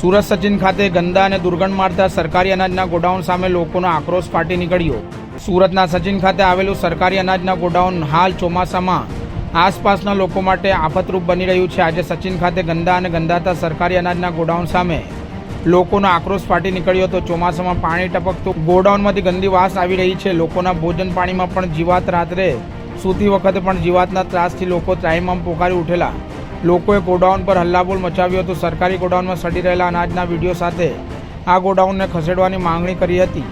સુરત સચિન ખાતે ગંદા અને દુર્ગંધ મારતા સરકારી અનાજના ગોડાઉન સામે લોકોનો આક્રોશ ફાટી નીકળ્યો. સુરતના સચિન ખાતે આવેલું સરકારી અનાજના ગોડાઉન હાલ ચોમાસામાં આસપાસના લોકો માટે આફતરૂપ બની રહ્યું છે. આજે સચિન ખાતે ગંદા અને ગંદાતા સરકારી અનાજના ગોડાઉન સામે લોકોનો આક્રોશ ફાટી નીકળ્યો હતો. ચોમાસામાં પાણી ટપકતું ગોડાઉનમાંથી ગંદી વાસ આવી રહી છે. લોકોના ભોજન પાણીમાં પણ જીવાત રાત્રે સૂતી વખતે પણ જીવાતના ત્રાસથી લોકો ત્રાહીમામ પોકારી ઉઠેલા. લોકોએ ગોડાઉન પર હલ્લાબોલ મચાવ્યો હતો. સરકારી ગોડાઉનમાં સડી રહેલા અનાજના વીડિયો સાથે આ ગોડાઉનને ખસેડવાની માંગણી કરી હતી.